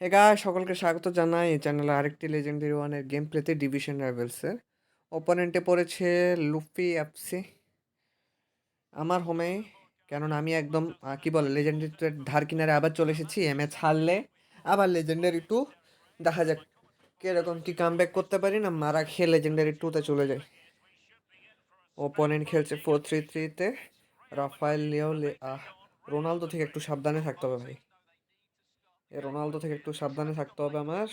হে সকলকে স্বাগত জানাই। এই চ্যানেলে আরেকটি লেজেন্ডারি ওয়ানের গেম প্লেতে ডিভিশন রাইভেলসের ওপোনেন্টে পড়েছে লুফি অ্যাপসি আমার হোমে কেননা আমি একদম কি বলে লেজেন্ডারি ধার কিনারে আবার চলে এসেছি এম এ ছাড়লে আবার লেজেন্ডারি টু দেখা যাক কীরকম কি কাম ব্যাক করতে পারি না, মারা খেয়ে লেজেন্ডারি টুতে চলে যাই। ওপোনেন্ট খেলছে ফোর থ্রি থ্রিতে রাফায়েল লিও রোনালদো থেকে একটু সাবধানে থাকতে হবে ভাই। রোনালদো থেকে একটু সাবধানে থাকতে হবে আমার।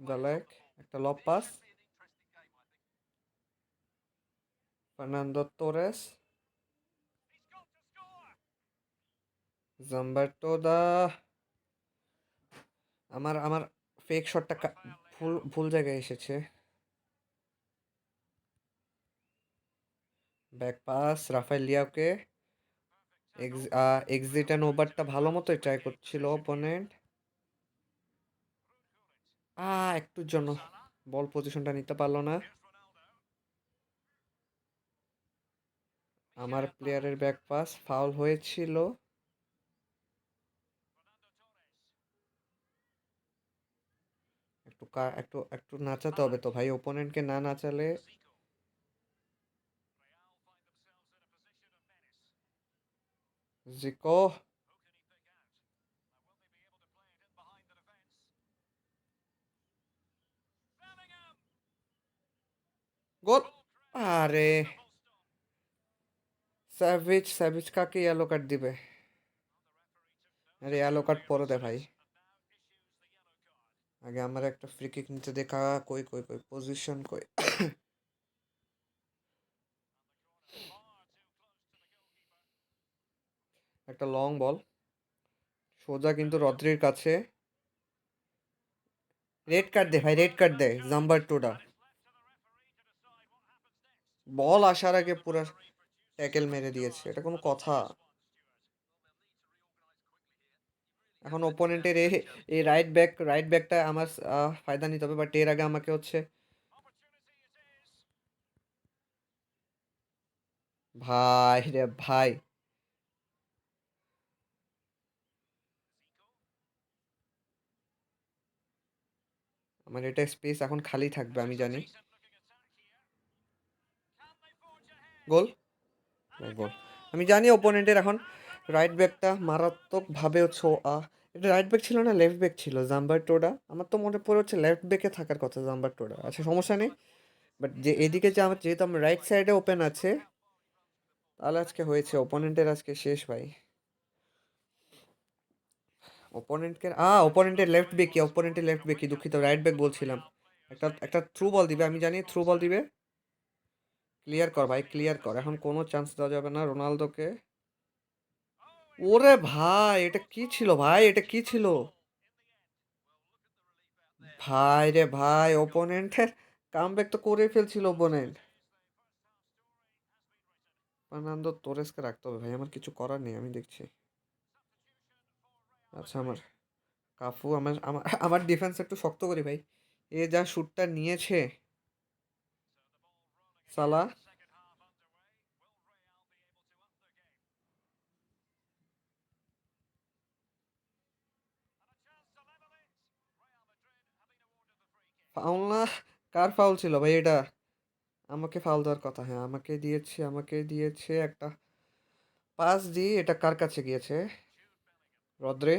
গালেক, একটা লব পাস। Fernando Torres. জাম্বার্টো দা। আমার আমার ফেক শটটা ভুল ভুল জায়গায় এসেছে। ব্যাক পাস রাফায়েল লিয়াওকে এক্সিট অ্যান্ড ওভারটা ভালো মতোই ট্রাই করছিল অপোনেন্ট আ, একটুর জন্য বল পজিশনটা নিতে পারল না। আমার প্লেয়ারের ব্যাক পাস ফাউল হয়েছিল। একটু একটু একটু নাচাতে হবে তো ভাই ওপোনেন্টকে না নাচালে জিকো গোল আরে স্যাভিজ স্যাভিজ কাকে ইয়েলো কার্ড দিবে আরে ইয়েলো কার্ড পরে দে ভাই আগে আমার একটা ফ্রি কিক নিতে দেখা কই কই কই পজিশন কই একটা লং বল সোজা কিন্তু রদ্রির কাছে। রেড কার্ড দে ভাই রেড কার্ড দে জাম্বার টুডা বল আসার আগে পুরো ট্যাকেল মেরে দিয়েছে, এটা কোনো কথা। এখন ওপোনেন্টের এই রাইট ব্যাক রাইট ব্যাকটা আমার ফায়দা নিতে হবে বাট এর আগে আমাকে হচ্ছে ভাই রে ভাই। আমার এটা স্পেস এখন খালি থাকবে আমি জানি। গোল? গোল। আমি জানি ওপোনেন্টের এখন রাইট ব্যাকটা মারাত্মকভাবে ও, আহ, এটা রাইট ব্যাক ছিল না লেফট ব্যাক ছিল জাম্বার টোডা আমার তো মনে পড়ে হচ্ছে লেফট ব্যাকে থাকার কথা জাম্বার টোডা আচ্ছা সমস্যা নেই। বাট যে এদিকে যে আমার যেহেতু আমার রাইট সাইডে ওপেন আছে তাহলে আজকে হয়েছে ওপোনেন্টের আজকে শেষ ভাই। ওপোনেন্টকে আ ওপোনেন্টের লেফট ব্যাক কি ওপোনেন্টের লেফট ব্যাক দুঃখিত রাইট ব্যাক বলছিলাম। একটা একটা থ্রু বল দিবে, আমি জানি থ্রু বল দিবে। ক্লিয়ার কর ভাই ক্লিয়ার কর, এখন কোনো চান্স দেওয়া যাবে না রোনালদোকে। ওরে ভাই, এটা কি ছিল ভাই, এটা কি ছিল? ভাই রে ভাই ওপোনেন্টের কামব্যাক তো করে ফেলছিল ওপোনেন্ট ফার্নান্দো তোরেসকে রাখতে হবে ভাই, আমার কিছু করার নেই, আমি দেখছি। আচ্ছা আমার কাফু, আমার আমার আমার ডিফেন্স একটু শক্ত করি ভাই। এ যা শ্যুটটা নিয়েছে। সালা। ফাউল না? কার ফাউল ছিল ভাই এটা? আমাকে ফাউল দেওয়ার কথা হ্যাঁ আমাকে দিয়েছে আমাকে দিয়েছে একটা পাস দিয়ে এটা কার কাছে গিয়েছে? রদ্রে,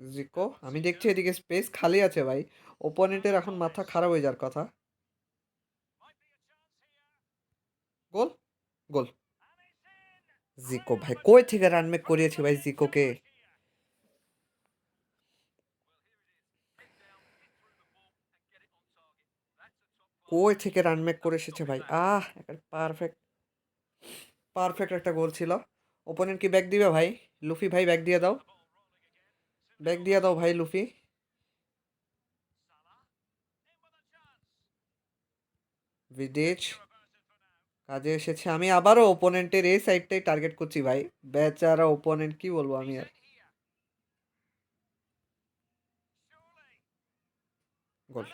জিকো, আমি দেখছি এদিকে স্পেস খালি আছে ভাই। ওপোনেন্টের এখন মাথা খারাপ হয়ে যাওয়ার কথা। গোল গোল। জিকো ভাই, কই থেকে রান মেক করিয়েছি ভাই জিকোকে? কই থেকে রান মেক করে এসেছে ভাই? আহ, একটা পারফেক্ট পারফেক্ট একটা গোল ছিল। ওপোনেন্ট কি ব্যাক দিবে ভাই? লুফি ভাই ব্যাক দিয়ে দাও। ব্যাক দিয়ে দাও ভাই, লুফি। বিদেশ কাজে এসেছে। আমি আবারও ওপোনেন্টের এই সাইডটাই টার্গেট করছি ভাই। বেচারা ওপোনেন্ট কি বলব আমি আর? গোল।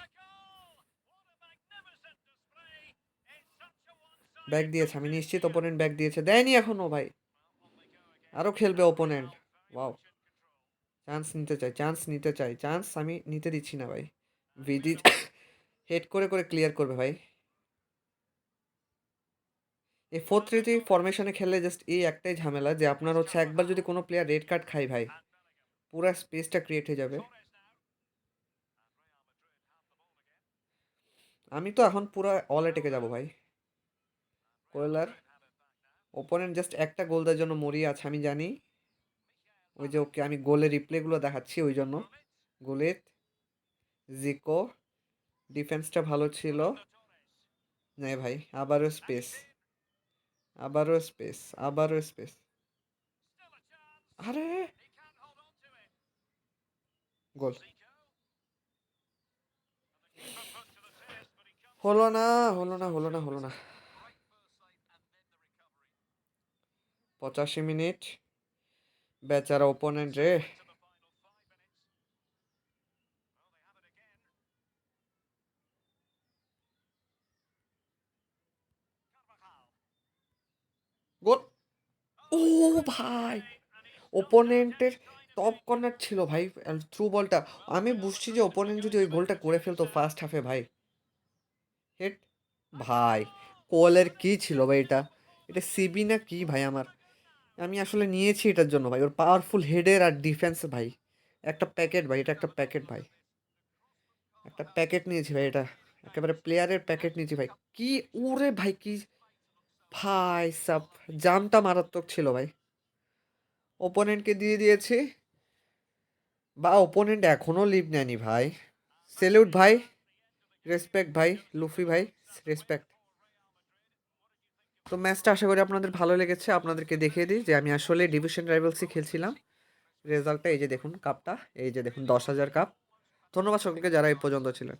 ব্যাক দিয়েছে। আমি নিশ্চিত ওপোনেন্ট ব্যাক দিয়েছে। দেয়নি এখনও ভাই। আরও খেলবে ওপোনেন্ট ওয়াও চান্স নিতে চাই চান্স নিতে চাই চান্স আমি নিতে দিচ্ছি না ভাই। ভিডি হেড করে করে ক্লিয়ার করবে ভাই। এই ফোর থ্রি থ্রি ফরমেশনে খেললে জাস্ট এই একটাই ঝামেলা যে আপনার হচ্ছে একবার যদি কোনো প্লেয়ার রেড কার্ড খায় ভাই পুরো স্পেসটা ক্রিয়েট হয়ে যাবে। আমি তো এখন পুরো অল এটেকে যাব ভাই। কোয়েলার ওপোনেন্ট জাস্ট একটা গোল দেওয়ার জন্য মরিয়ে আছে আমি জানি। ওই যে ওকে আমি গোলের রিপ্লেগুলো দেখাচ্ছি ওই জন্য গোলের জিকো ডিফেন্সটা ভালো ছিল। না ভাই আবারও স্পেস আবারও স্পেস আবারও স্পেস আরে! গোল। হলো না হলো না হলো না হলো না। পঁচাশি মিনিট। বেচারা ওপোনেন্ট রে গোল ও ভাই! ওপোনেন্টের টপ কর্নার ছিল, ভাই থ্রু বলটা আমি বুঝছি যে ওপোনেন্ট যদি ওই গোলটা করে ফেলতো ফার্স্ট হাফে ভাই। হেড ভাই কোয়ালের কি ছিল, ভাই, এটা? এটা সিবি না কি, ভাই, আমার? আমি আসলে নিয়েছি এটার জন্য ভাই। ওর পাওয়ারফুল হেডের আর ডিফেন্স ভাই। একটা প্যাকেট ভাই, এটা একটা প্যাকেট ভাই। একটা প্যাকেট নিয়েছি ভাই এটা। একেবারে প্লেয়ারের প্যাকেট নিয়েছি ভাই। কি ওরে ভাই, কি ভাই সাব জামটা মারাত্মক ছিল ভাই। ওপোনেন্টকে দিয়ে দিয়েছি। বা ওপোনেন্ট এখনও লিভ নেয়নি ভাই। সেলিউট ভাই। রেসপেক্ট ভাই, লুফি ভাই রেসপেক্ট তো ম্যাচটা আশা করি আপনাদের ভালো লেগেছে। আপনাদেরকে দেখিয়ে দিই যে আমি আসলে ডিভিশন রাইভেলসই খেলছিলাম। রেজাল্টটা এই যে দেখুন কাপটা এই যে দেখুন, দশ হাজার কাপ ধন্যবাদ সকলকে যারা এই পর্যন্ত ছিলেন।